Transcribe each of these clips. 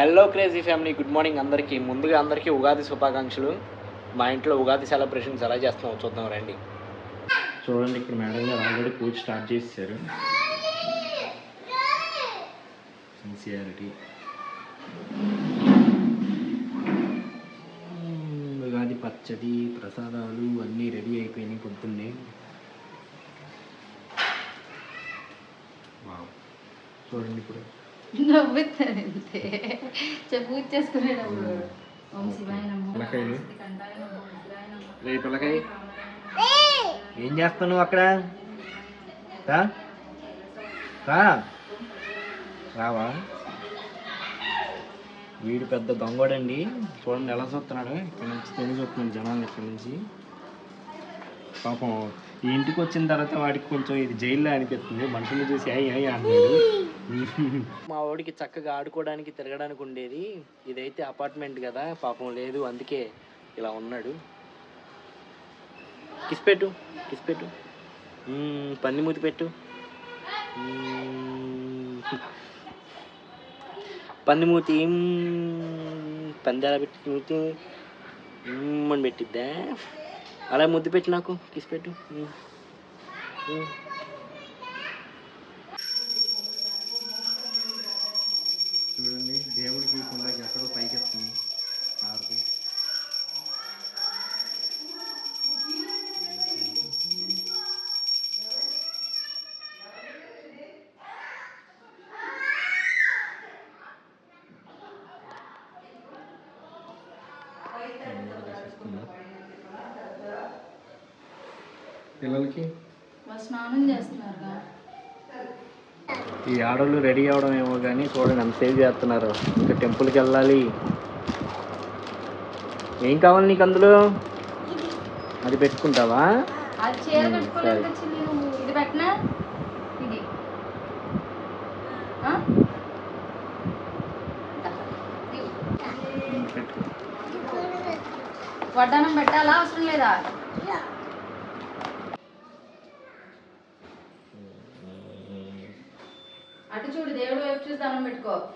Hello crazy family good morning అందరికీ. ముందుగా అందరికీ ఉగాది శుభాకాంక్షలు. మా ఇంట్లో ఉగాది సెలబ్రేషన్స్ ఎలా చేస్తున్నామో చూద్దాం రండి. చూడండి ఇక్కడ మేడం గారు ఆల్రెడీ పూజ స్టార్ట్ చేశారు సిన్సియారిటీ ఉగాది పచ్చడి ప్రసాదాలు అన్నీ రెడీ అయిపోయినాయి పొద్దున్నే. చూడండి ఇప్పుడు. నవ్వుతుంది అంతే పూజ చేసుకునేటప్పుడు ఓం శివాయ పిల్లకాయ. ఏం చేస్తున్నావు అక్కడ? రా. రా. రావా? వీడు పెద్ద దొంగోడండి. చూడండి ఎలా చూస్తున్నాడు. ఇక్కడ నుంచి తెలిసి చూస్తున్నాడు జనాలు ఇక్కడ నుంచి. పాపం ఈ ఇంటికి వచ్చిన తర్వాత వాడికి కొంచెం ఇది జైల్లో అనిపిస్తుంది. మనుషులు చూసి అయ్యి అయ్యి అన్నాడు. మా వాడికి చక్కగా ఆడుకోవడానికి తిరగడానికి ఉండేది. ఇదైతే అపార్ట్మెంట్ కదా పాపం లేదు అందుకే ఇలా ఉన్నాడు. కిస్ పెట్టు కిస్ పెట్టు. పంది మూతి పెట్టు. పంది మూతి మ్మ్. పెట్టి మూతి. అని పెట్టిద్దా? అలా ముద్దు పెట్టి నాకు కిస్ పెట్టు. పిల్లలకి? స్నానం చేస్తున్నారుగా ఈ ఆడోళ్ళు రెడీ అవడం ఏమో కానీ చూడండి ఎంత సేవ్ చేస్తున్నారు. ఇంకా టెంపుల్కి వెళ్ళాలి. ఏం కావాలి నీకు అందులో? అది పెట్టుకుంటావా? వడ్డానం పెట్టాలా? అవసరం లేదా అటు చూడు దేవుడు వైపు చూసి దండం పెట్టుకో.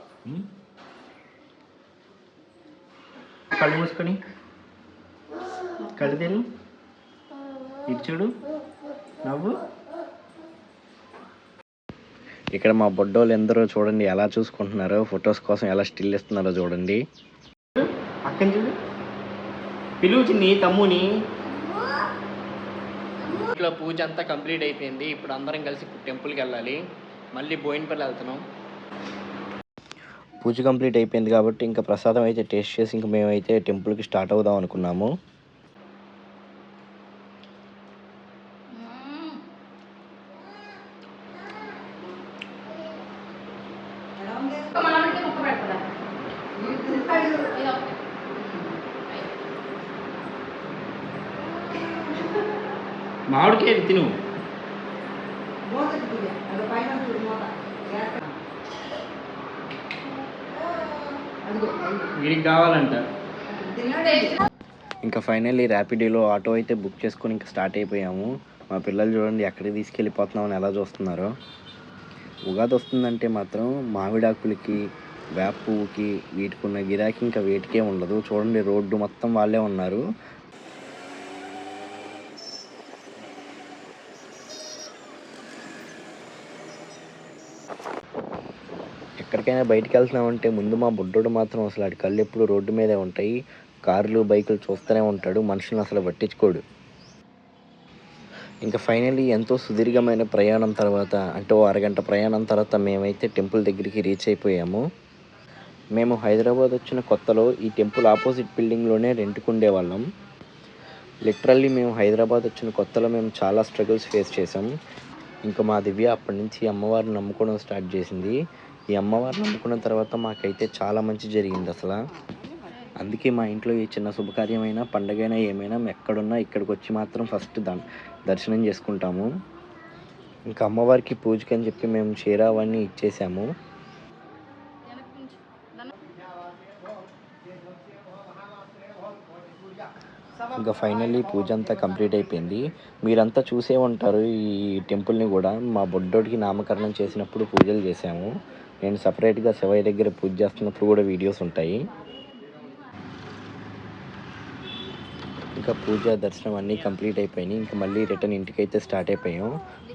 కళ్ళు మూసుకొని. కళ్ళు తెరు. ఇటు చూడు. నవ్వు. ఇక్కడ మా బొడ్డోళ్ళు ఎందరో చూడండి ఎలా చూసుకుంటున్నారో ఫొటోస్ కోసం ఎలా స్టిల్ ఇస్తున్నారో చూడండి. అక్కని చూడు. తమ్ముని. ఇంట్లో పూజ అంతా కంప్లీట్ అయిపోయింది. ఇప్పుడు అందరం కలిసి టెంపుల్కి వెళ్ళాలి. మళ్ళీ బోయినపల్లి వెళ్తున్నాం. పూజ కంప్లీట్ అయిపోయింది కాబట్టి ఇంకా ప్రసాదం అయితే టేస్ట్ చేసి ఇంక మేమైతే టెంపుల్కి స్టార్ట్ అవుదాం అనుకున్నాము. మామిడికాయ తిను. వీడికి కావాలంట. ఇంకా ఫైనల్లీ ర్యాపిడోలో ఆటో అయితే బుక్ చేసుకొని ఇంకా స్టార్ట్ అయిపోయాము. మా పిల్లలు చూడండి ఎక్కడికి తీసుకెళ్ళిపోతున్నామని ఎలా చూస్తున్నారో. ఉగాది వస్తుందంటే మాత్రం మామిడాకులకి వేప పువ్వుకి వీటికి ఉన్న గిరాకీ ఇంకా వేటికే ఉండదు. చూడండి రోడ్డు మొత్తం వాళ్ళే ఉన్నారు. ఎక్కడికైనా బయటికి వెళ్తున్నామంటే ముందు మా బుడ్డోడు మాత్రం అసలు ఆడి కళ్ళు ఎప్పుడు రోడ్డు మీదే ఉంటాయి. కార్లు బైకులు చూస్తూనే ఉంటాడు. మనుషులను అసలు పట్టించుకోడు. ఇంకా ఫైనల్లీ ఎంతో సుదీర్ఘమైన ప్రయాణం తర్వాత అంటే ఓ అరగంట ప్రయాణం తర్వాత మేమైతే టెంపుల్ దగ్గరికి రీచ్ అయిపోయాము. మేము హైదరాబాద్ వచ్చిన కొత్తలో ఈ టెంపుల్ ఆపోజిట్ బిల్డింగ్లోనే రెంట్కుండేవాళ్ళం లిటరల్లీ మేము హైదరాబాద్ వచ్చిన కొత్తలో మేము చాలా స్ట్రగుల్స్ ఫేస్ చేసాం ఇంకా మా దివ్య అప్పటి నుంచి అమ్మవారిని నమ్ముకోవడం స్టార్ట్ చేసింది. ఈ అమ్మవారిని నమ్ముకున్న తర్వాత మాకైతే చాలా మంచి జరిగింది అసలు. అందుకే మా ఇంట్లో ఏ చిన్న శుభకార్యమైనా పండగైనా ఏమైనా ఎక్కడున్నా ఇక్కడికి వచ్చి మాత్రం ఫస్ట్ ద దర్శనం చేసుకుంటాము. ఇంకా అమ్మవారికి పూజకి అని చెప్పి మేము చీర అవన్నీ ఇచ్చేసాము. ఇంకా ఫైనల్లీ పూజ అంతా కంప్లీట్ అయిపోయింది. మీరంతా చూసే ఉంటారు ఈ టెంపుల్ని కూడా. మా బొడ్డోడికి నామకరణం చేసినప్పుడు పూజలు చేసాము నేను సపరేట్గా శివయ్య దగ్గర పూజ చేస్తున్నప్పుడు కూడా వీడియోస్ ఉంటాయి. ఇంకా పూజ దర్శనం అన్నీ కంప్లీట్ అయిపోయినాయి. ఇంకా మళ్ళీ రిటర్న్ ఇంటికి అయితే స్టార్ట్ అయిపోయాం.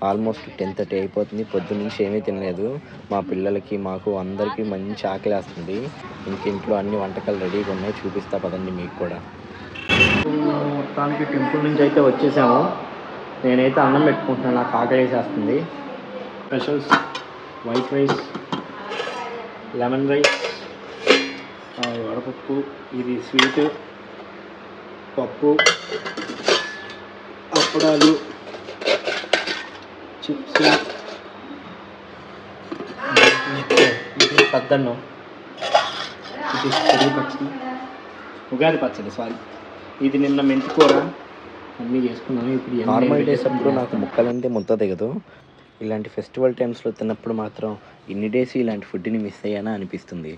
ఆల్మోస్ట్ టెన్ థర్టీ అయిపోతుంది. పొద్దున్న నుంచి ఏమీ తినలేదు. మా పిల్లలకి మాకు అందరికీ మంచి ఆకలి వేస్తుంది. ఇంక ఇంట్లో అన్ని వంటకాలు రెడీగా ఉన్నాయి. చూపిస్తా పదండి మీకు కూడా. మొత్తానికి టెంపుల్ నుంచి అయితే వచ్చేసాము. నేనైతే అన్నం పెట్టుకుంటున్నాను. నాకు ఆకలి వేసేస్తుంది. Specials white rice lemon rice వడపప్పు ఇది స్వీట్ పప్పు అప్పడాలు చిప్స్ ఇది పద్దన్నం ఇది పెరుగు పచ్చడి ఉగాది పచ్చడి సారీ ఇది నిన్న మెంతి కూర అన్నీ చేసుకున్నాను ఇప్పుడు నార్మల్ డేస్ అప్పుడు నాకు ముక్కలంటే ముద్ద దిగదు ఇలాంటి ఫెస్టివల్ టైమ్స్లో తిన్నప్పుడు మాత్రం ఇన్ని డేస్ ఇలాంటి ఫుడ్ని మిస్ అయ్యానా అనిపిస్తుంది.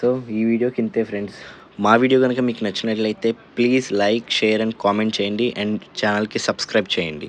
సో ఈ వీడియోకి ఇంతే ఫ్రెండ్స్. మా వీడియో కనుక మీకు నచ్చినట్లయితే please like share and comment చేయండి. అండ్ ఛానల్కి సబ్స్క్రైబ్ చేయండి.